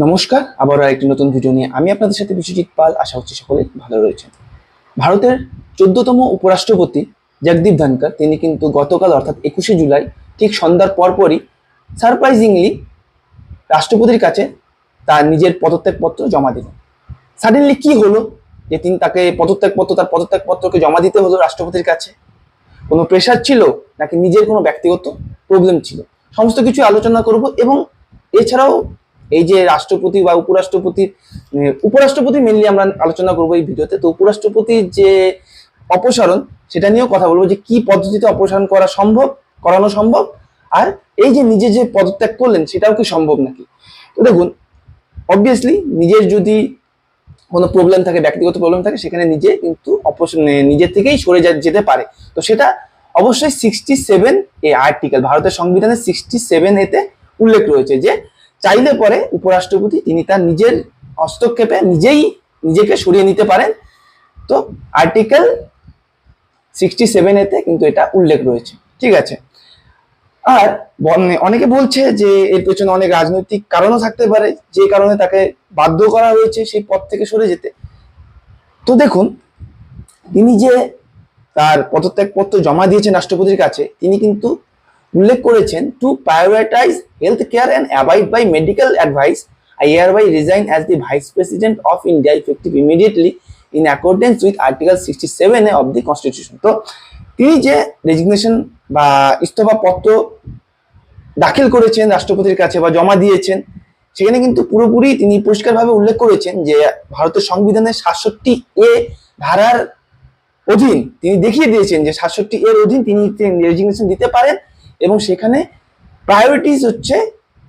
নমস্কার, আবারও একটি নতুন ভিডিও নিয়ে আমি আপনাদের সাথে বিশ্বজিৎ পাল। আশা হচ্ছি সকলে ভালো রয়েছেন। ভারতের চোদ্দতম উপরাষ্ট্রপতি জগদীপ ধনকর তিনি কিন্তু গতকাল অর্থাৎ একুশে জুলাই, ঠিক সন্ধ্যার পরপরই সারপ্রাইজিংলি রাষ্ট্রপতির কাছে তার নিজের পদত্যাগপত্র জমা দিলেন। সাডেনলি কি হলো? যে তিনি তাকে পদত্যাগপত্র, তার পদত্যাগপত্রকে জমা দিতে হলো রাষ্ট্রপতির কাছে? কোনো প্রেশার ছিল নাকি নিজের কোনো ব্যক্তিগত প্রবলেম ছিল? সমস্ত কিছু আলোচনা করব এবং এছাড়াও এই যে রাষ্ট্রপতি বা উপরাষ্ট্রপতির মানে উপরাষ্ট্রপতি মেনলি আমরা আলোচনা করব এই ভিডিওতে। তো উপরাষ্ট্রপতির যে অপসারণ, সেটা নিয়েও কথা বলব যে কি পদ্ধতিতে অপসারণ করা সম্ভব, করানো সম্ভব, আর এই যে নিজে যে পদত্যাগ করলেন, সেটাও কি সম্ভব নাকি? তো দেখুন অবভিয়াসলি নিজের যদি কোনো প্রবলেম থাকে, ব্যক্তিগত প্রবলেম থাকে, সেখানে নিজে কিন্তু অপসারণ নিজের থেকেই সরে যেতে পারে। তো সেটা অবশ্যই সিক্সটি সেভেন এ আর্টিকেল ভারতের সংবিধানের সিক্সটি সেভেন এতে উল্লেখ রয়েছে যে চাইলে পরে উপরাষ্ট্রপতি তিনি তার নিজের হস্তক্ষেপে নিজেই নিজেকে সরিয়ে নিতে পারেন। তো আর্টিকেল সিক্সটি সেভেন এতে কিন্তু এটা উল্লেখ রয়েছে। ঠিক আছে? আর অনেকে বলছে যে এর পেছনে অনেক রাজনৈতিক কারণও থাকতে পারে, যে কারণে তাকে বাধ্য করা হয়েছে সেই পথ থেকে সরে যেতে। তো দেখুন, তিনি যে তার পদত্যাগপত্র জমা দিয়েছেন রাষ্ট্রপতির কাছে, তিনি কিন্তু উল্লেখ করেছেন to prioritize health care and abide by medical advice I hereby resign as the vice president of India effective immediately in accordance with article sixty seven of the constitution তো তিনি যে রেজিগনেশন বা ইস্তফা পত্র দাখিল করেছেন রাষ্ট্রপতির কাছে বা জমা দিয়েছেন, সেখানে কিন্তু পুরোপুরি তিনি পরিষ্কারভাবে উল্লেখ করেছেন যে ভারতের সংবিধানের সাতষট্টি এ ধারার অধীন তিনি দেখিয়ে দিয়েছেন যে সাতষট্টি এর অধীন তিনি রেজিগনেশন দিতে পারেন। এবং সেখানে প্রায়োরিটিস হচ্ছে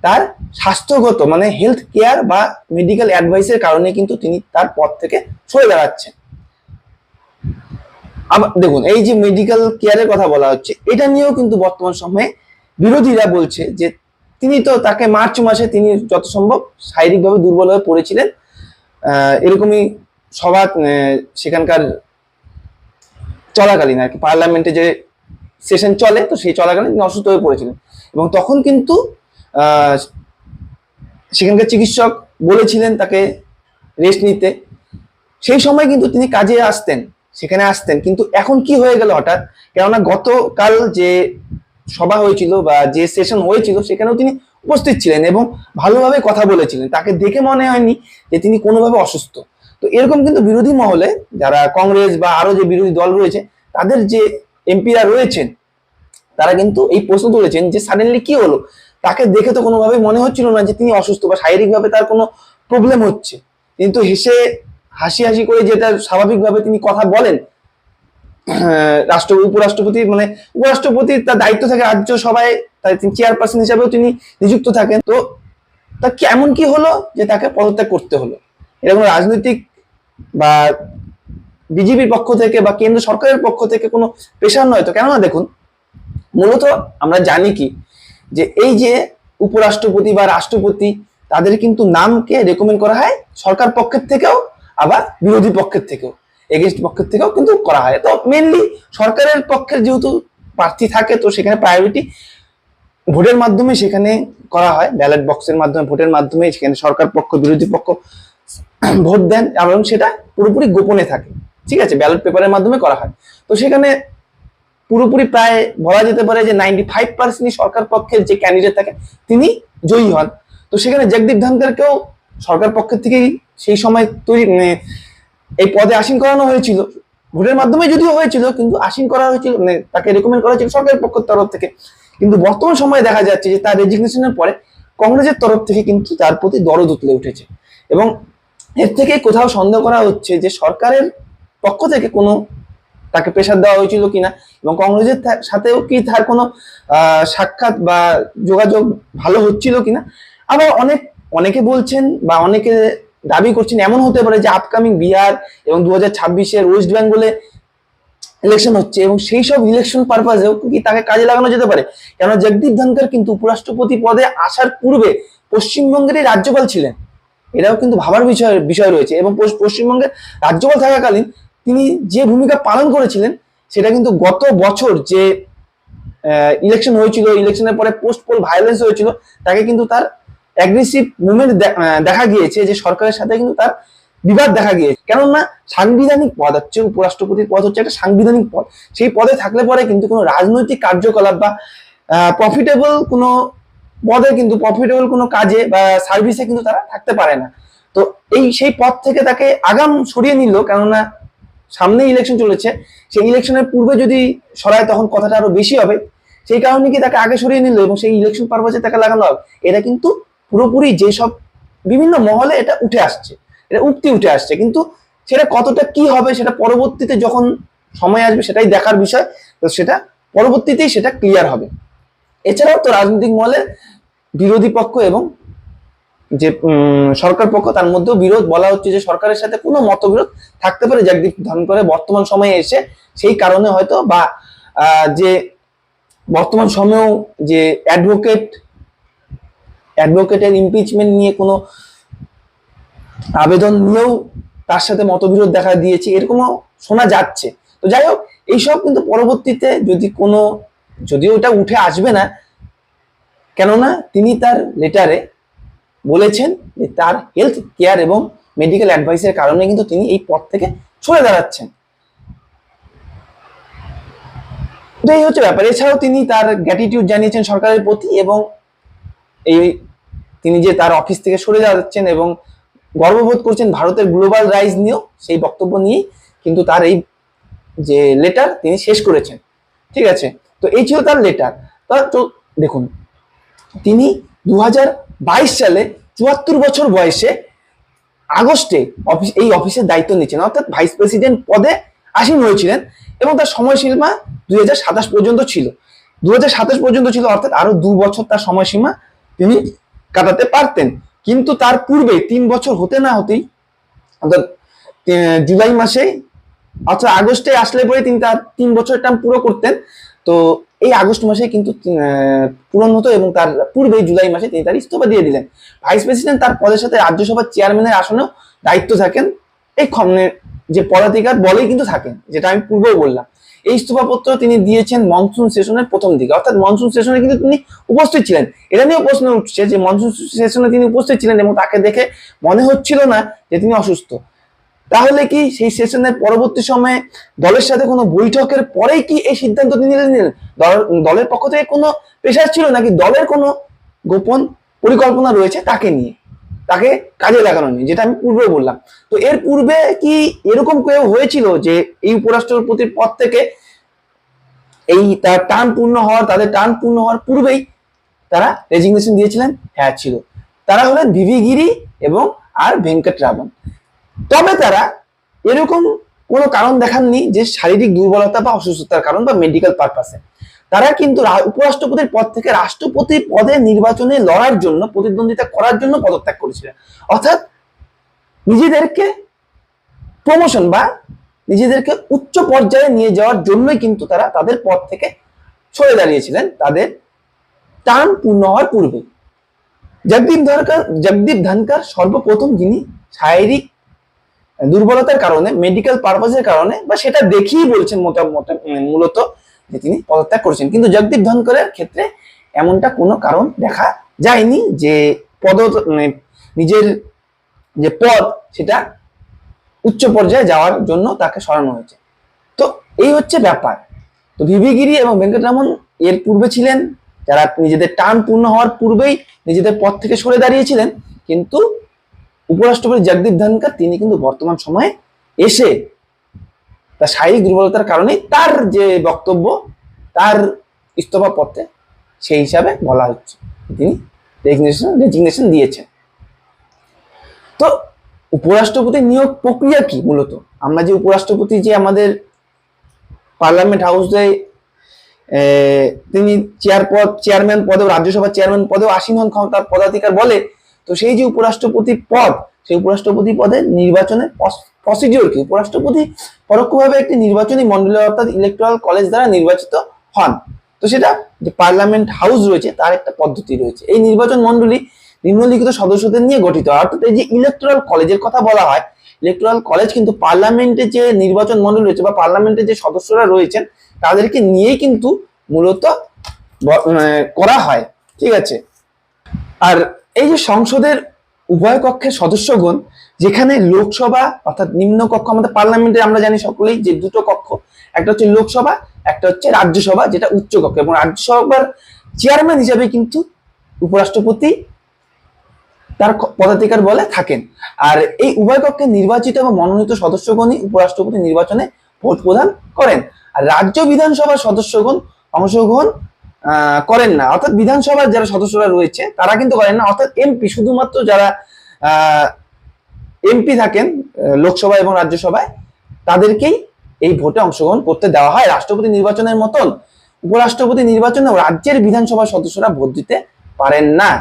তার স্বাস্থ্যগত মানে হেলথ কেয়ার বা মেডিকেল অ্যাডভাইসের কারণে কিন্তু তিনি তার পদ থেকে সরে দাঁড়াচ্ছেন। আবার দেখুন, এই যে মেডিকেল কেয়ারের কথা বলা হচ্ছে, এটা নিয়েও কিন্তু বর্তমান সময়ে বিরোধীরা বলছে যে তিনি তো তাকে মার্চ মাসে তিনি যত সম্ভব শারীরিকভাবে দুর্বল হয়ে পড়েছিলেন। এরকমই সভা সেখানকার চলাকালীন আর কি পার্লামেন্টে যে সেশন চলে, তো সেই চলাকালীন তিনি অসুস্থ হয়ে পড়েছিলেন। এবং তখন কিন্তু সেখানকার চিকিৎসক বলেছিলেন তাকে রেস্ট নিতে। সেই সময় কিন্তু তিনি কাজে আসতেন, সেখানে আসতেন। কিন্তু এখন কি হয়ে গেল হঠাৎ? কেননা গতকাল যে সভা হয়েছিল বা যে সেশন হয়েছিল, সেখানেও তিনি উপস্থিত ছিলেন এবং ভালোভাবে কথা বলেছিলেন। তাকে দেখে মনে হয়নি যে তিনি কোনোভাবে অসুস্থ। তো এরকম কিন্তু বিরোধী মহলে, যারা কংগ্রেস বা আরও যে বিরোধী দল রয়েছে, তাদের যে এমপিরা রয়েছেন, তারা কিন্তু এই প্রশ্ন তুলেছেন যে সাডেনলি কি হলো? তাকে দেখে তো কোনোভাবেই মনে হচ্ছিল না যে তিনি অসুস্থ বা শারীরিকভাবে তার কোনো প্রবলেম হচ্ছে। কিন্তু হেসে হাসি হাসি করে যেটা স্বাভাবিকভাবে তিনি কথা বলেন রাষ্ট্র উপরাষ্ট্রপতি মানে উপরাষ্ট্রপতির তার দায়িত্ব থাকে রাজ্য সভায়, তাই তিনি চেয়ারপারসন হিসাবেও তিনি নিযুক্ত থাকেন। তো তা কেমন কি হলো যে তাকে পদত্যাগ করতে হলো? এটা কোনো রাজনৈতিক বা বিজেপির পক্ষ থেকে বা কেন্দ্র সরকারের পক্ষ থেকে কোনো প্রেশার নয়। তো কেননা দেখুন, মূলত আমরা জানি কি, যে এই যে উপরাষ্ট্রপতি বা রাষ্ট্রপতি, তাদের কিন্তু নামকে রেকমেন্ড করা হয় সরকার পক্ষের থেকেও, আবার বিরোধী পক্ষের থেকেও এগেনস্ট পক্ষের থেকেও কিন্তু করা হয়। তো মেনলি সরকারের পক্ষের যেহেতু প্রার্থী থাকে, তো সেখানে প্রায়োরিটি ভোটের মাধ্যমে সেখানে করা হয় ব্যালট বক্সের মাধ্যমে, ভোটের মাধ্যমে সেখানে সরকার পক্ষ, বিরোধী পক্ষ ভোট দেন এবং সেটা পুরোপুরি গোপনে থাকে। ঠিক আছে ব্যালট পেপারের মাধ্যমে করা হয়। তো সেখানে পুরোপুরি প্রায় বলা যেতে পারে যে নাইনটি ফাইভ পার্সেন্টই সরকার পক্ষের যে ক্যান্ডিডেট থাকে, তিনি জয়ী হন। তো সেখানে জগদীপ ধনকরকেও সরকার পক্ষের থেকেই সেই সময় তৈরি মানে এই পদে আসীন করানো হয়েছিল। ভোটের মাধ্যমে যদিও হয়েছিল, কিন্তু আসীন করা হয়েছিল মানে তাকে রেকমেন্ড করা হয়েছিল সরকারের পক্ষের তরফ থেকে। কিন্তু বর্তমান সময়ে দেখা যাচ্ছে যে তার রেজিগনেশনের পরে কংগ্রেসের তরফ থেকে কিন্তু তার প্রতি দরদ উতলে উঠেছে। এবং এর থেকে কোথাও সন্দেহ করা হচ্ছে যে সরকারের পক্ষ থেকে কোনো তাকে প্রেশার দেওয়া হয়েছিল কিনা এবং কংগ্রেসের সাথেও কি তার কোনো সাক্ষাৎ বা যোগাযোগ ভালো হচ্ছিল কিনা? আবার অনেক, অনেকে বলছেন বা অনেকে দাবি করছেন এমন হতে পারে যে আপকামিং বিহার এবং দু হাজার ছাব্বিশের ওয়েস্ট বেঙ্গলে ইলেকশন হচ্ছে এবং সেই সব ইলেকশন পারপাজেও কি তাকে কাজে লাগানো যেতে পারে? কেন জগদীপ ধনকর কিন্তু উপরাষ্ট্রপতি পদে আসার পূর্বে পশ্চিমবঙ্গেরই রাজ্যপাল ছিলেন। এটাও কিন্তু ভাবার বিষয় বিষয় রয়েছে এবং পশ্চিমবঙ্গের রাজ্যপাল থাকাকালীন তিনি যে ভূমিকা পালন করেছিলেন, সেটা কিন্তু গত বছর যে ইলেকশন হয়েছিল ইলেকশনের পরে পোস্ট পোল ভায়োলেন্স হয়েছিল, তাকে কিন্তু তার অ্যাগ্রেসিভ মুভমেন্ট দেখা গিয়েছে যে সরকারের সাথে কিন্তু তার বিবাদ দেখা গিয়েছে। কেননা সাংবিধানিক পদ হচ্ছে, উপরাষ্ট্রপতির পদ হচ্ছে একটা সাংবিধানিক পদ। সেই পদে থাকলে পরে কিন্তু কোনো রাজনৈতিক কার্যকলাপ বা প্রফিটেবল কোনো পদে কিন্তু প্রফিটেবল কোনো কাজে বা সার্ভিসে কিন্তু তারা থাকতে পারে না। তো এই সেই পদ থেকে তাকে আগাম সরিয়ে নিল, কেননা সামনে ইলেকশন চলেছে, সেই ইলেকশনের পূর্বে যদি সরায় তখন কথাটা আরও বেশি হবে। সেই কারণে কি তাকে আগে সরিয়ে নিল এবং সেই ইলেকশন পারপাসে তাকে লাগানো হবে? এটা কিন্তু পুরোপুরি যেসব বিভিন্ন মহলে এটা উঠে আসছে, এটা উক্তি উঠে আসছে। কিন্তু সেটা কতটা কি হবে সেটা পরবর্তীতে যখন সময় আসবে সেটাই দেখার বিষয়। তো সেটা পরবর্তীতেই সেটা ক্লিয়ার হবে। এছাড়াও তো রাজনৈতিক মহলে বিরোধী পক্ষ এবং যে সরকার পক্ষ, তার মধ্যেও বিরোধ বলা হচ্ছে যে সরকারের সাথে কোনো মতবিরোধ থাকতে পারে জগদীপ ধনকরে বর্তমান সময়ে এসে সেই কারণে হয়তো বা যে বর্তমান সময়েও যে অ্যাডভোকেট অ্যাডভোকেটের ইমপিচমেন্ট নিয়ে কোনো আবেদন নিয়েও তার সাথে মতবিরোধ দেখা দিয়েছে, এরকমও শোনা যাচ্ছে। তো যাই হোক, এইসব কিন্তু পরবর্তীতে যদি কোনো, যদিও এটা উঠে আসবে না, কেননা তিনি তার লেটারে বলেছেন যে তার হেলথ কেয়ার এবং মেডিকেল অ্যাডভাইসের কারণে কিন্তু তিনি এই পদ থেকে সরে দাঁড়াচ্ছেন। তো এই হচ্ছে ব্যাপার। এছাড়াও তিনি তার গ্র্যাটিটিউড জানিয়েছেন সরকারের প্রতি এবং এই তিনি যে তার অফিস থেকে সরে যাচ্ছেন এবং গর্ববোধ করছেন ভারতের গ্লোবাল রাইজ নিয়েও সেই বক্তব্য নিয়েই কিন্তু তার এই যে লেটার তিনি শেষ করেছেন। ঠিক আছে? তো এই ছিল তার লেটার তো দেখুন, তিনি দু হাজার সালে চুয়াত্তর বছর বয়সে আগস্টে অফিস, এই অফিসের দায়িত্ব নিচ্ছেন অর্থাৎ ভাইস প্রেসিডেন্ট পদে আসীন হয়েছিলেন এবং তার সময়সীমা দুই হাজার সাতাশ পর্যন্ত ছিল। দু হাজার সাতাশ পর্যন্ত ছিল, অর্থাৎ আরও দু বছর তার সময়সীমা তিনি কাটাতে পারতেন। কিন্তু তার পূর্বে তিন বছর হতে না হতেই, অর্থাৎ জুলাই মাসে, অর্থাৎ আগস্টে আসলে পরে তিনি তার তিন বছর টার্ম পুরো করতেন। তো এই আগস্ট মাসে কিন্তু পূরণ হতো এবং তার পূর্বে জুলাই মাসে তিনি তার ইস্তফা দিয়ে দিলেন। ভাইস প্রেসিডেন্ট তার পদের সাথে রাজ্যসভার চেয়ারম্যানের আসনেও দায়িত্ব থাকেন। এই খমনের যে পদাধিকার বলেই কিন্তু থাকেন, যেটা আমি পূর্বেও বললাম। এই ইস্তফাপত্র তিনি দিয়েছেন মনসুন সেশনের প্রথম দিকে। অর্থাৎ মনসুন সেশনে কিন্তু তিনি উপস্থিত ছিলেন। এটা নিয়েও প্রশ্ন উঠছে যে মনসুন সেশনে তিনি উপস্থিত ছিলেন এবং তাকে দেখে মনে হচ্ছিল না যে তিনি অসুস্থ। তাহলে কি সেই সেশনের পরবর্তী সময়ে দলের সাথে কোনো বৈঠকের পরেই কি এই সিদ্ধান্ত তিনি নিলেন দলের পক্ষ থেকে কোনো প্রেশার ছিল নাকি দলের কোনো গোপন পরিকল্পনা রয়েছে তাকে নিয়ে, তাকে কাজে লাগানো নিয়ে, যেটা আমি পূর্বে বললাম। তো এর পূর্বে কি এরকম কেউ হয়েছিল যে এই উপরাষ্ট্রপতির পদ থেকে এই তার টান পূর্ণ হওয়ার, তাদের টান পূর্ণ হওয়ার পূর্বেই তারা রেজিগনেশন দিয়েছিলেন? হ্যাঁ ছিল। তারা হলেন ভিভি গিরি এবং আর ভেঙ্কট রাবণ তবে তারা এরকম কোনো কারণ দেখাননি যে শারীরিক দুর্বলতা বা অসুস্থতার কারণ বা মেডিকেল পারপাসে তারা কিন্তু উপরাষ্ট্রপতির পদ থেকে রাষ্ট্রপতি পদে নির্বাচনে লড়ার জন্য, প্রতিদ্বন্দ্বিতা করার জন্য পদত্যাগ করেছিলেন অর্থাৎ নিজেদেরকে প্রমোশন বা নিজেদেরকে উচ্চ পর্যায়ে নিয়ে যাওয়ার জন্যই কিন্তু তারা তাদের পদ থেকে সরে দাঁড়িয়েছিলেন। তাদের টার্ম পূর্ণ হওয়ার পূর্বে জগদীপ ধনকর জগদীপ ধনকর সর্বপ্রথম যিনি শারীরিক দুর্বলতার কারণে মেডিকেল পারপাসের কারণে, বা সেটা দেখিয়ে বলছেন মোটা- মোটা- মূলত যে তিনি পদত্যাগ করেছেন। কিন্তু জগদীপ ধনকরের ক্ষেত্রে এমনটা কোনো কারণ দেখা যায়নি যে পদ মানে নিজের যে পদ, সেটা উচ্চ পর্যায়ে যাওয়ার জন্য তাকে সরানো হয়েছে। তো এই হচ্ছে ব্যাপার। তো ভিভিগিরি এবং ভেঙ্কটরামন এর পূর্বে ছিলেন, যারা নিজেদের টার্ম পূর্ণ হওয়ার পূর্বেই নিজেদের পদ থেকে সরে দাঁড়িয়েছিলেন, কিন্তু উপরাষ্ট্রপতি জগদীপ ধনকর তিনি কিন্তু বর্তমান সময়ে এসে তার শারীরিক দুর্বলতার কারণে তার যে বক্তব্য, তার ইস্তফা পত্রে সেই হিসাবে বলা হচ্ছে। তিনি রেজিগনেশন দিয়েছেন। তো উপরাষ্ট্রপতি নিয়োগ প্রক্রিয়া কি মূলত? আমরা যে উপরাষ্ট্রপতি যে আমাদের পার্লামেন্ট হাউসে তিনি চেয়ার পদ চেয়ারম্যান পদেও, রাজ্যসভার চেয়ারম্যান পদেও আসীন হন ক্ষমতার পদাধিকার বলে তো সেই যে উপরাষ্ট্রপতি পদ, সেই উপরাষ্ট্রপতি পদে নির্বাচনের প্রসিডিওর কি? উপরাষ্ট্রপতি পরোক্ষভাবে একটি নির্বাচনী মন্ডলী অর্থাৎ ইলেকট্রাল কলেজ দ্বারা নির্বাচিত হন। তো সেটা যে পার্লামেন্ট হাউস রয়েছে, তার একটা পদ্ধতি রয়েছে। এই নির্বাচন মন্ডলী নিম্নলিখিত সদস্যদের নিয়ে গঠিত। অর্থাৎ এই যে ইলেকট্রাল কলেজের কথা বলা হয় ইলেকট্রাল কলেজ কিন্তু পার্লামেন্টে যে নির্বাচন মন্ডল রয়েছে বা পার্লামেন্টে যে সদস্যরা রয়েছেন, তাদেরকে নিয়ে কিন্তু মূলত মানে করা হয়। ঠিক আছে? আর এই যে সংসদের উভয় কক্ষের সদস্যগণ, যেখানে লোকসভা অর্থাৎ নিম্ন কক্ষ আমাদের পার্লামেন্টে আমরা জানি সকলেই যে দুটো কক্ষ, একটা হচ্ছে লোকসভা, একটা হচ্ছে রাজ্যসভা, যেটা উচ্চ কক্ষ। এবং রাজ্যসভার চেয়ারম্যান হিসাবে কিন্তু উপরাষ্ট্রপতি তার পদাধিকার বলে থাকেন। আর এই উভয় কক্ষে নির্বাচিত এবং মনোনীত সদস্যগণই উপরাষ্ট্রপতি নির্বাচনে ভোট প্রদান করেন। আর রাজ্য বিধানসভার সদস্যগণ অংশগ্রহণ করেন না। অর্থাৎ বিধানসভার যারা সদস্যরা রয়েছে, তারা কিন্তু করেন না। অর্থাৎ এমপি, শুধুমাত্র যারা এমপি থাকেন লোকসভা এবং রাজ্যসভায়, তাদেরকেই এই ভোটে অংশগ্রহণ করতে দেওয়া হয়। রাষ্ট্রপতি নির্বাচনের মতন উপরাষ্ট্রপতি নির্বাচনে রাজ্যের বিধানসভার সদস্যরা ভোট দিতে পারেন না।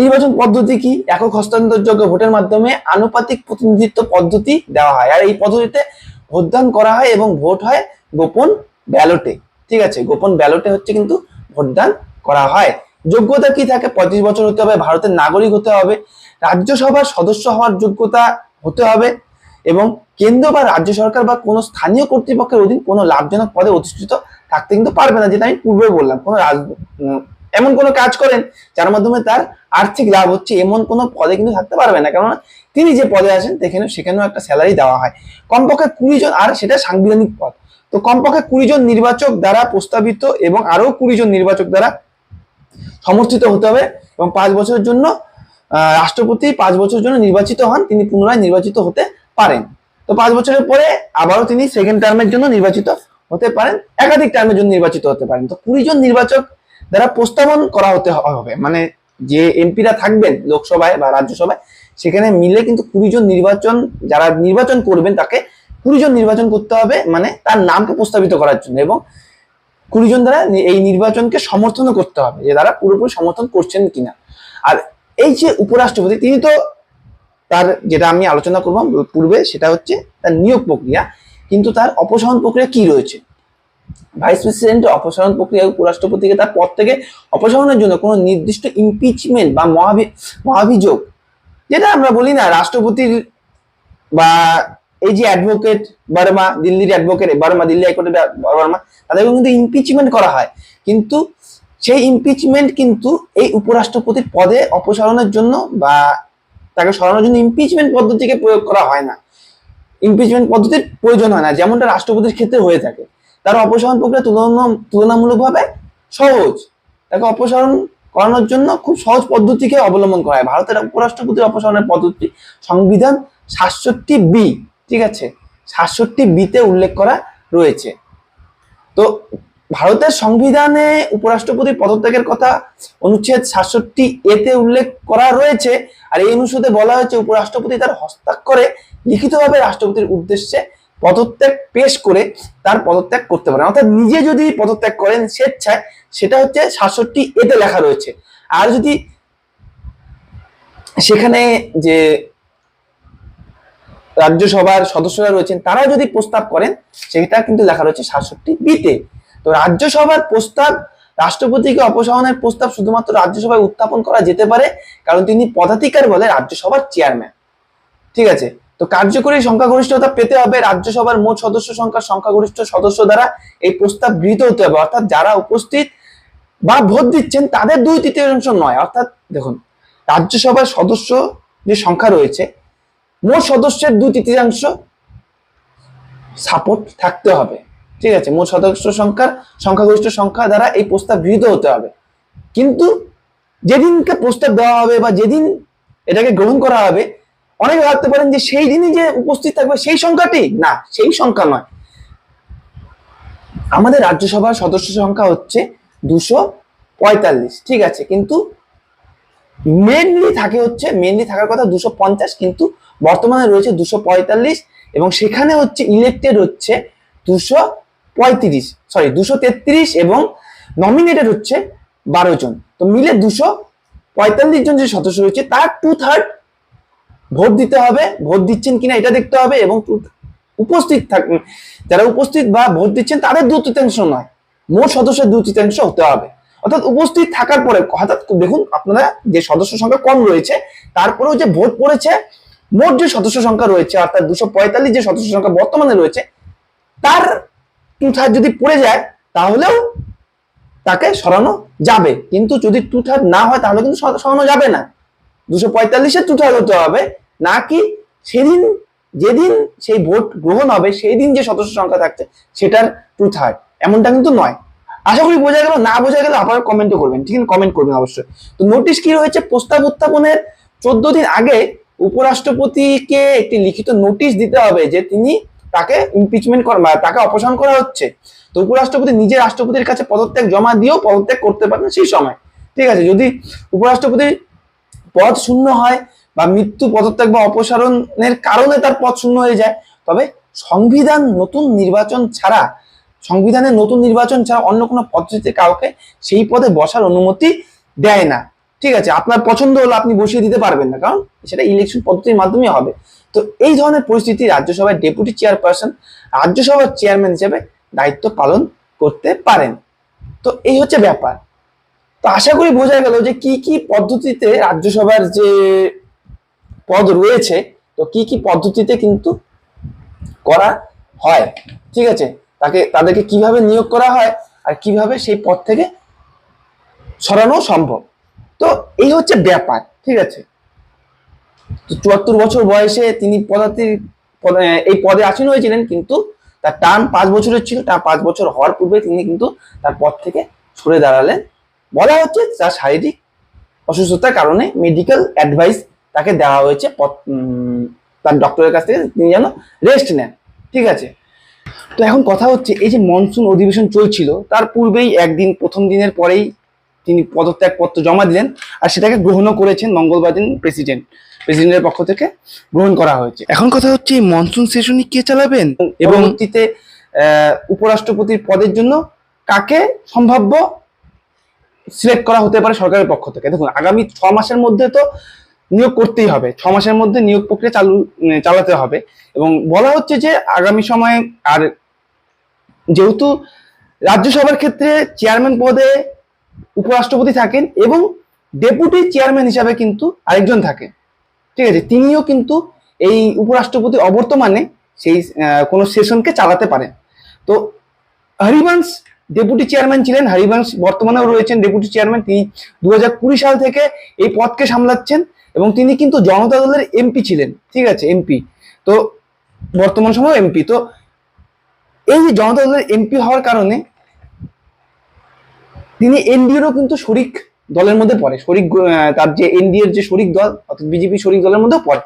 নির্বাচন পদ্ধতি কি? একক হস্তান্তরযোগ্য ভোটের মাধ্যমে আনুপাতিক প্রতিনিধিত্ব পদ্ধতি দেওয়া হয়। আর এই পদ্ধতিতে ভোটদান করা হয় এবং ভোট হয় গোপন ব্যালটে। ঠিক আছে, গোপন ব্যালটে হচ্ছে কিন্তু ভোটদান করা হয়। যোগ্যতা কি থাকে? পঁয়ত্রিশ বছর হতে হবে, ভারতের নাগরিক হতে হবে, রাজ্যসভার সদস্য হওয়ার যোগ্যতা হতে হবে এবং কেন্দ্র বা রাজ্য সরকার বা কোনো স্থানীয় কর্তৃপক্ষের অধীন কোনো লাভজনক পদে অধিষ্ঠিত থাকতে কিন্তু পারবে না, যেটা আমি পূর্বে বললাম। কোনো রাজ এমন কোনো কাজ করেন যার মাধ্যমে তার আর্থিক লাভ হচ্ছে, এমন কোনো পদে কিন্তু থাকতে পারবে না। কেননা তিনি যে পদে আসেন সেখানে সেখানেও একটা স্যালারি দেওয়া হয়। কমপক্ষে কুড়ি জন, আর সেটা সাংবিধানিক পদ। তো কমপক্ষে কুড়ি জন নির্বাচক দ্বারা প্রস্তাবিত এবং আরও কুড়ি জন নির্বাচক দ্বারা সমর্থিত হতে হবে এবং পাঁচ বছরের জন্য রাষ্ট্রপতি পাঁচ বছরের জন্য নির্বাচিত হন, তিনি পুনরায় নির্বাচিত হতে পারেন। তো পাঁচ বছরের পরে আবারও তিনি সেকেন্ড টার্মের জন্য নির্বাচিত হতে পারেন, একাধিক টার্মের জন্য নির্বাচিত হতে পারেন। তো কুড়ি জন নির্বাচক দ্বারা প্রস্তাবন করা হতে হবে। মানে যে এমপিরা থাকবেন লোকসভায় বা রাজ্যসভায়, সেখানে মিলে কিন্তু কুড়ি জন নির্বাচন, যারা নির্বাচন করবেন তাকে কুড়ি জন নির্বাচন করতে হবে মানে তার নামকে প্রস্তাবিত করার জন্য এবং কুড়ি জন দ্বারা এই নির্বাচনকে সমর্থন করতে হবে, যে তারা পুরোপুরি সমর্থন করছেন কিনা। আর এই যে উপরাষ্ট্রপতি, তিনি তো তার যেটা আমি আলোচনা করলাম পূর্বে, সেটা হচ্ছে তার নিয়োগ প্রক্রিয়া, কিন্তু তার অপসারণ প্রক্রিয়া কি রয়েছে? ভাইস প্রেসিডেন্টের অপসারণ প্রক্রিয়া উপরাষ্ট্রপতিকে তার পদ থেকে অপসারণের জন্য কোনো নির্দিষ্ট ইমপিচমেন্ট বা মহাভি, মহাভিযোগ, যেটা আমরা বলি না, রাষ্ট্রপতির বা এই যে অ্যাডভোকেট বার্মা, দিল্লির অ্যাডভোকেট বার্মা, দিল্লি হাইকোর্টের বার্মা, তাদেরকে কিন্তু ইমপিচমেন্ট করা হয়। কিন্তু সেই ইমপিচমেন্ট কিন্তু এই উপরাষ্ট্রপতির পদে অপসারণের জন্য বা তাকে সরানোর জন্য ইমপিচমেন্ট পদ্ধতিকে প্রয়োগ করা হয় না। ইমপিচমেন্ট পদ্ধতির প্রয়োজন হয় না, যেমনটা রাষ্ট্রপতির ক্ষেত্রে হয়ে থাকে। তার অপসারণ প্রক্রিয়া তুলনা, তুলনামূলকভাবে সহজ। তাকে অপসারণ করানোর জন্য খুব সহজ পদ্ধতিকে অবলম্বন করা হয়। ভারতের উপরাষ্ট্রপতির অপসারণের পদ্ধতি, সংবিধান সাতষট্টি বি। ঠিক আছে? সাতষট্টি বিতে উল্লেখ করা রয়েছে। তো ভারতের সংবিধানে উপরাষ্ট্রপতির পদত্যাগের কথা অনুচ্ছেদ সাতষট্টি এতে উল্লেখ করা রয়েছে আর এই অনুচ্ছেদে বলা হয়েছে উপরাষ্ট্রপতি তার হস্তাক্ষরে লিখিতভাবে রাষ্ট্রপতির উদ্দেশ্যে পদত্যাগ পেশ করে তার পদত্যাগ করতে পারেন। অর্থাৎ নিজে যদি পদত্যাগ করেন স্বেচ্ছায়, সেটা হচ্ছে সাতষট্টি এতে লেখা রয়েছে। আর যদি সেখানে যে রাজ্যসভার সদস্যরা রয়েছেন তারা যদি প্রস্তাব করেন, সেটা কিন্তু লেখা রয়েছে সাতষট্টি বিতে। তো রাজ্যসভার প্রস্তাব, রাষ্ট্রপতিকে অপসারণের প্রস্তাব শুধুমাত্র রাজ্যসভায় উত্থাপন করা যেতে পারে, কারণ তিনি পদাধিকার বলে রাজ্যসভার চেয়ারম্যান। ঠিক আছে? তো কার্যকরী সংখ্যাগরিষ্ঠতা পেতে হবে, রাজ্যসভার মোট সদস্য সংখ্যার সংখ্যাগরিষ্ঠ সদস্য দ্বারা এই প্রস্তাব গৃহীত হতে হবে। অর্থাৎ যারা উপস্থিত বা ভোট দিচ্ছেন, তাদের দুই তৃতীয়াংশ নয়। অর্থাৎ দেখুন, রাজ্যসভার সদস্য যে সংখ্যা রয়েছে মোট সদস্যের দুই তৃতীয়াংশ সাপোর্ট থাকতে হবে। ঠিক আছে, মোট সদস্য সংখ্যার সংখ্যাগরিষ্ঠ সংখ্যা দ্বারা এই প্রস্তাব গৃহীত হতে হবে। কিন্তু যেদিনকে প্রস্তাব দেওয়া হবে বা যেদিন এটাকে গ্রহণ করা হবে, অনেকে ভাবতে পারেন যে সেই দিনই যে উপস্থিত থাকবে সেই সংখ্যাটি? না, সেই সংখ্যা নয়। আমাদের রাজ্যসভার সদস্য সংখ্যা হচ্ছে দুশো পঁয়তাল্লিশ, ঠিক আছে? কিন্তু মেনলি থাকে হচ্ছে মেনলি থাকার কথা দুশো পঞ্চাশ, কিন্তু বর্তমানে রয়েছে দুশো পঁয়তাল্লিশ এবং সেখানে হচ্ছে ইলেক্টেড হচ্ছে দুশো পঁয়ত্রিশ সরি দুশো তেত্রিশ এবং নমিনেটেড হচ্ছে বারো জন। তো মিলে দুশো পঁয়তাল্লিশ জন যে সদস্য রয়েছে, তার টু থার্ড ভোট দিতে হবে। ভোট দিচ্ছেন কিনা এটা দেখতে হবে এবং উপস্থিত থাক যারা উপস্থিত বা ভোট দিচ্ছেন, তাদের দু তৃতীয়াংশ নয়। মোট সদস্যের দু তৃতীয়াংশ হতে হবে। অর্থাৎ উপস্থিত থাকার পরে, হঠাৎ দেখুন, আপনারা যে সদস্য সংখ্যা কম রয়েছে, তারপরেও যে ভোট পড়েছে মোট যে সদস্য সংখ্যা রয়েছে, অর্থাৎ দুশো পঁয়তাল্লিশ যে সদস্য সংখ্যা বর্তমানে রয়েছে, তার টু থার্ড যদি পড়ে যায়, তাহলেও তাকে সরানো যাবে। কিন্তু যদি টু থার্ড না হয়, তাহলে কিন্তু সরানো যাবে না। দুশো পঁয়তাল্লিশে টু থার্ড হতে হবে। নাকি সেদিন, যেদিন সেই ভোট গ্রহণ হবে সেই দিন যে সদস্য সংখ্যা থাকছে, সেটার টু থার্ড এমনটা কিন্তু নয়। আশা করি বোঝা গেল, না বোঝা গেলে আপনারা কমেন্টও করবেন। ঠিক আছে কমেন্ট করবেন অবশ্যই। তো নোটিশ কি রয়েছে? প্রস্তাব উত্থাপনের চোদ্দ দিন আগে উপরাষ্ট্রপতিকে একটি লিখিত নোটিশ দিতে হবে যে তিনি তাকে ইমপিচমেন্ট করা তাকে অপসারণ করা হচ্ছে। তো উপরাষ্ট্রপতি নিজে রাষ্ট্রপতির কাছে পদত্যাগ জমা দিয়েও পদত্যাগ করতে পারেন সেই সময়। ঠিক আছে, যদি উপরাষ্ট্রপতির পদ শূন্য হয় বা মৃত্যু পদত্যাগ বা অপসারণের কারণে তার পদ শূন্য হয়ে যায়, তবে সংবিধান নতুন নির্বাচন ছাড়া, সংবিধানের নতুন নির্বাচন ছাড়া অন্য কোনো পদ্ধতিতে কাউকে সেই পদে বসার অনুমতি দেয় না। ঠিক আছে, আপনার পছন্দ হলো আপনি বসিয়ে দিতে পারবেন না, কারণ সেটা ইলেকশন পদ্ধতির মাধ্যমে হবে। তো এই ধরনের পরিস্থিতি রাজ্যসভার ডেপুটি চেয়ারপারসন রাজ্যসভার চেয়ারম্যান হিসেবে দায়িত্ব পালন করতে পারেন। তো এই হচ্ছে ব্যাপার। তো আশা করি বোঝা গেল যে কি কি পদ্ধতিতে রাজ্যসভার যে পদ রয়েছে, তো কি কি পদ্ধতিতে কিন্তু করা হয়, ঠিক আছে? তাকে, তাদেরকে কীভাবে নিয়োগ করা হয় আর কীভাবে সেই পদ থেকে সরানো সম্ভব। তো এই হচ্ছে ব্যাপার, ঠিক আছে? তো চুয়াত্তর বছর বয়সে তিনি পদার্থী পদে- এই পদে আসীন হয়েছিলেন কিন্তু তার টার্ম পাঁচ বছরের ছিল তার পাঁচ বছর হওয়ার পূর্বে তিনি কিন্তু তার পদ থেকে সরে দাঁড়ালেন। বলা হচ্ছে তার শারীরিক অসুস্থতার কারণে মেডিকেল অ্যাডভাইস তাকে দেওয়া হয়েছে তার ডক্টরের কাছ থেকে তিনি যেন রেস্ট নেন, ঠিক আছে? তো এখন কথা হচ্ছে, এই যে মনসুন অধিবেশন চলছিল, তার পূর্বেই একদিন, প্রথম দিনের পরেই তিনি পদত্যাগপত্র জমা দিলেন আর সেটাকে গ্রহণও করেছেন মঙ্গলবার দিন প্রেসিডেন্ট। প্রেসিডেন্টের পক্ষ থেকে গ্রহণ করা হয়েছে। এখন কথা হচ্ছে মনসুন সেশনই কে চালাবেন? এবং আহ, উপরাষ্ট্রপতির পদের জন্য কাকে সম্ভাব্য সিলেক্ট করা হতে পারে সরকারের পক্ষ থেকে? দেখুন আগামী ছ মাসের মধ্যে তো নিয়োগ করতেই হবে। ছ মাসের মধ্যে নিয়োগ প্রক্রিয়া চালু চালাতে হবে। এবং বলা হচ্ছে যে আগামী সময়ে আর যেহেতু রাজ্যসভার ক্ষেত্রে চেয়ারম্যান পদে উপরাষ্ট্রপতি থাকেন এবং ডেপুটি চেয়ারম্যান হিসাবে কিন্তু আরেকজন থাকেন। ঠিক আছে? তিনিও কিন্তু এই উপরাষ্ট্রপতি অবর্তমানে সেই কোনো সেশনকে চালাতে পারেন। তো হরিবংশ ডেপুটি চেয়ারম্যান ছিলেন। হরিবংশ বর্তমানেও রয়েছেন ডেপুটি চেয়ারম্যান। তিনি দু সাল থেকে এই পদকে সামলাচ্ছেন এবং তিনি কিন্তু জনতা দলের এমপি ছিলেন। ঠিক আছে? এমপি। তো বর্তমান সময় এমপি। তো এই যে জনতা দলের এমপি হওয়ার কারণে তিনি এনডিএরও কিন্তু শরিক দলের মধ্যে পড়ে। শরিক তার যে এনডিএর যে শরিক দল, অর্থাৎ বিজেপি শরিক দলের মধ্যেও পড়ে।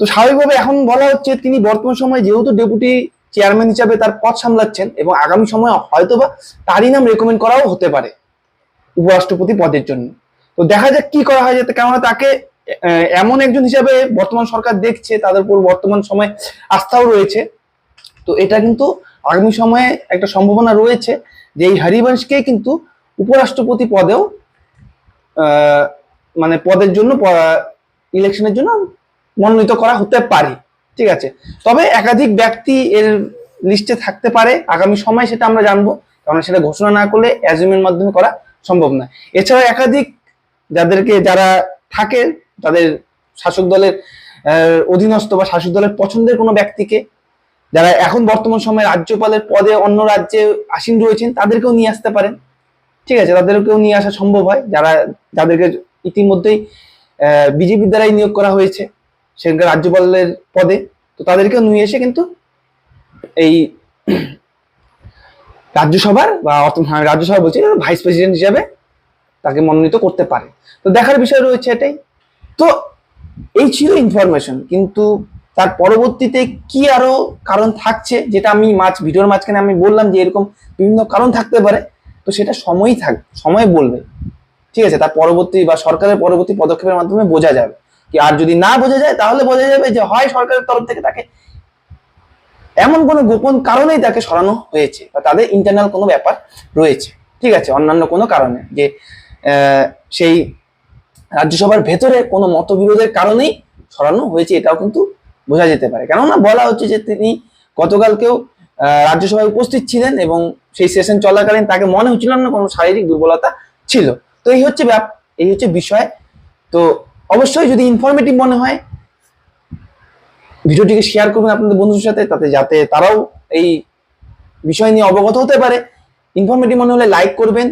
তো স্বাভাবিকভাবে এখন বলা হচ্ছে তিনি বর্তমান সময়ে যেহেতু ডেপুটি চেয়ারম্যান হিসাবে তার পদ সামলাচ্ছেন এবং আগামী সময়ে হয়তোবা তারই নাম রেকমেন্ড করাও হতে পারে উপরাষ্ট্রপতি পদের জন্য। তো দেখা যাক কি করা হয় যাতে, কেননা তাকে এমন একজন হিসাবে বর্তমান সরকার দেখছে, তাদের উপর বর্তমান সময়ে আস্থাও রয়েছে। তো এটা কিন্তু আগামী সময়ে একটা সম্ভাবনা রয়েছে যে এই হরিবংশকে কিন্তু উপরাষ্ট্রপতি পদেও মানে পদের জন্য ইলেকশনের জন্য মনোনীত করা হতে পারে, ঠিক আছে? তবে একাধিক ব্যক্তি এর লিস্টে থাকতে পারে, আগামী সময় সেটা আমরা জানব, কারণ সেটা ঘোষণা না করলে অ্যাজুমের মাধ্যমে করা সম্ভব নয়। এছাড়া একাধিক যাদেরকে যারা থাকে, তাদের শাসক দলের অধীনস্থ বা শাসক দলের পছন্দের কোনো ব্যক্তিকে, যারা এখন বর্তমান সময়ে রাজ্যপালের পদে অন্য রাজ্যে আসীন রয়েছেন, তাদেরকেও নিয়ে আসতে পারেন। ঠিক আছে তাদেরকেও নিয়ে আসা সম্ভব হয়। যারা যাদেরকে ইতিমধ্যেই বিজেপির দ্বারাই নিয়োগ করা হয়েছে সেখানকার রাজ্যপালের পদে তো তাদেরকেও নিয়ে এসে কিন্তু এই রাজ্যসভার বা অর্থ- হ্যাঁ, রাজ্যসভা বলছি ভাইস প্রেসিডেন্ট হিসাবে তাকে মনোনীত করতে পারে। তো দেখার বিষয় রয়েছে এটাই। তো এই ছিল ইনফরমেশন কিন্তু তার পরবর্তীতে কি আরও কারণ থাকছে যেটা আমি মাছ ভিডিওর মাঝখানে আমি বললাম যে এরকম বিভিন্ন কারণ থাকতে পারে তো সেটা সময়ই থাক, সময় বলবে। ঠিক আছে, তার পরবর্তী বা সরকারের পরবর্তী পদক্ষেপের মাধ্যমে বোঝা যাবে। কি আর যদি না বোঝা যায়, তাহলে বোঝা যাবে যে হয় সরকারের তরফ থেকে তাকে এমন কোনো গোপন কারণেই তাকে সরানো হয়েছে বা তাদের ইন্টারনাল কোনো ব্যাপার রয়েছে। ঠিক আছে, অন্যান্য কোনো কারণে যে সেই রাজ্যসভার ভেতরে কোনো মতবিরোধের কারণেই সরানো হয়েছে এটাও কিন্তু বোঝা যেতে পারে। কেননা বলা হচ্ছে যে তিনি গতকালকেও রাজ্যসভায় উপস্থিত ছিলেন এবং সেই সেশন চলাকালীন তাকে মনে হচ্ছিল না কোনো শারীরিক দুর্বলতা ছিল। তো এই হচ্ছে ব্যাপ, এই হচ্ছে বিষয়। তো অবশ্যই যদি ইনফরমেটিভ মনে হয়, ভিডিওটিকে শেয়ার করবেন আপনাদের বন্ধুদের সাথে, তাতে যাতে তারাও এই বিষয় নিয়ে অবগত হতে পারে। ইনফরমেটিভ মনে হলে লাইক করবেন।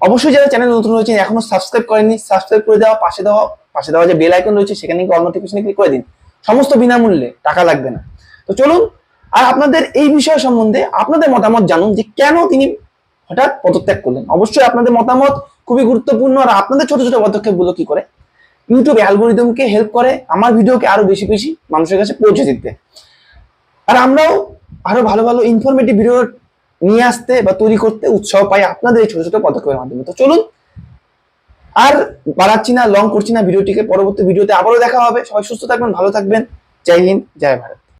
অবশ্যই যারা চ্যানেল নতুন হয়েছেন এখনও সাবস্ক্রাইব করেনি সাবস্ক্রাইব করে দেওয়া, পাশে দেওয়া পাশে দেওয়া যে বেল আইকন রয়েছে, সেখানে গিয়ে অল নোটিফিকেশনে ক্লিক করে দিন। সমস্ত বিনামূল্যে টাকা লাগবে না। তো চলুন আর আপনাদের এই বিষয় সম্বন্ধে আপনাদের মতামত জানুন যে কেন তিনি হঠাৎ পদত্যাগ করলেন। অবশ্যই আপনাদের মতামত খুবই গুরুত্বপূর্ণ আর আপনাদের ছোট ছোট পদক্ষেপগুলো কি করে? ইউটিউব অ্যালগোরিদমকে হেল্প করে, আমার ভিডিওকে আরও বেশি বেশি মানুষের কাছে পৌঁছে দিতে। আর আমরাও আরও ভালো ভালো ইনফরমেটিভ ভিডিও নিয়ে আসতে বা তৈরি করতে উৎসাহ পাই আপনাদের এই ছোট ছোট পদক্ষেপের মাধ্যমে। তো চলুন, আর বাড়াচ্ছি না লং করছি না ভিডিওটিকে। পরবর্তী ভিডিওতে আবারও দেখা হবে। সবাই সুস্থ থাকবেন, ভালো থাকবেন। জয় হিন্দ, জয় ভারত।